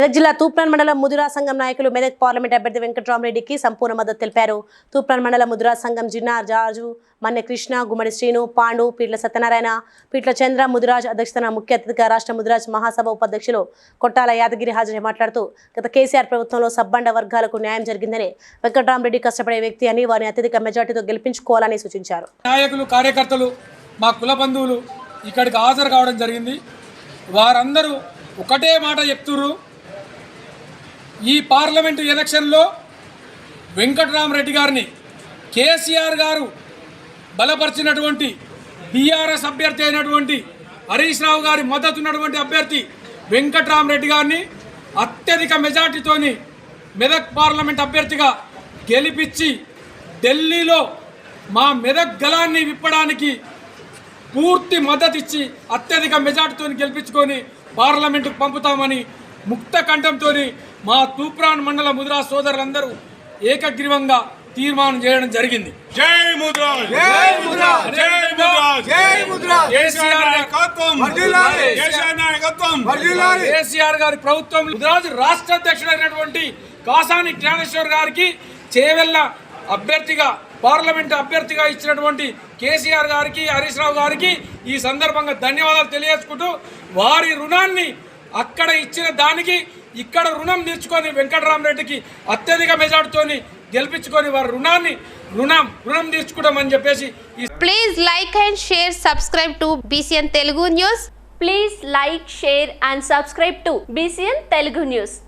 మెదక్ జిల్లా తూప్రాన్ మండలం ముదిరా సంఘం నాయకులు మెదక్ పార్లమెంట్ అభ్యర్థి వెంకట్రామరెడ్డికి సంపూర్ణ మద్దతు తెలిపారు. తూప్రాన్ మండలం ముదిరా సంఘం జిన్నా జార్జు మన్నె కృష్ణ గుమ్మడి శ్రీను పాండు పీట్ల సత్యనారాయణ పీట్ల చంద్ర ముదిరాజ్ అధ్యక్షతన ముఖ్య అతిథిగా రాష్ట్ర ముదిరాజ్ మహాసభ ఉపాధ్యక్షులు కొట్టాల యాదగిరి హాజరై మాట్లాడుతూ గత కేసీఆర్ ప్రభుత్వంలో సబ్బండ వర్గాలకు న్యాయం జరిగిందని వెంకట్రామరెడ్డి కష్టపడే వ్యక్తి అని వారిని అత్యధిక మెజార్టీతో గెలిపించుకోవాలని సూచించారు. నాయకులు కార్యకర్తలు మా కుల బంధువులు ఇక్కడికి హాజరు కావడం జరిగింది. వారందరూ ఒకటే మాట చెప్తుర్రు ఈ పార్లమెంటు ఎలక్షన్లో వెంకటరామరెడ్డి గారిని కేసీఆర్ గారు బలపరిచినటువంటి బీఆర్ఎస్ అభ్యర్థి అయినటువంటి హరీష్ రావు గారి మద్దతున్నటువంటి అభ్యర్థి వెంకటరామరెడ్డి గారిని అత్యధిక మెజార్టీతోని మెదక్ పార్లమెంట్ అభ్యర్థిగా గెలిపించి ఢిల్లీలో మా మెదక్ గలాన్ని విప్పడానికి పూర్తి మద్దతు ఇచ్చి అత్యధిక మెజార్టీతో గెలిపించుకొని పార్లమెంటుకు పంపుతామని ముక్త కంఠంతో మా తూప్రాన్ మండల ముద్రా సోదరులందరూ ఏకగ్రీవంగా తీర్మానం చేయడం జరిగింది. జై ముద్రా జై ముద్రా జై ముద్రా జై ముద్రా కేసీఆర్ గారి- నాయకత్వం! వర్ధిల్లాలి. కేసీఆర్ నాయకత్వం! కేసీఆర్ గారి ప్రభుత్వం గుజరాత్ రాష్ట్ర అధ్యక్షుడైనటువంటి కాసాని జ్ఞానేశ్వర్ గారికి చేవెళ్ళ అభ్యర్థిగా పార్లమెంట్ అభ్యర్థిగా ఇచ్చినటువంటి కేసీఆర్ గారికి హరీష్ రావు గారికి ఈ సందర్భంగా ధన్యవాదాలు తెలియజేసుకుంటూ వారి రుణాన్ని అక్కడ ఇచ్చిన దానికి ఇక్కడ రుణం తీర్చుకొని వెంకటరామరెడ్డికి అత్యధిక మెజార్టీతోని గెలిపించుకొని వారు రుణాన్ని రుణం రుణం తీర్చుకోవడం అని చెప్పేసి please like and share subscribe to BCN Telugu news please like share and subscribe to BCN Telugu news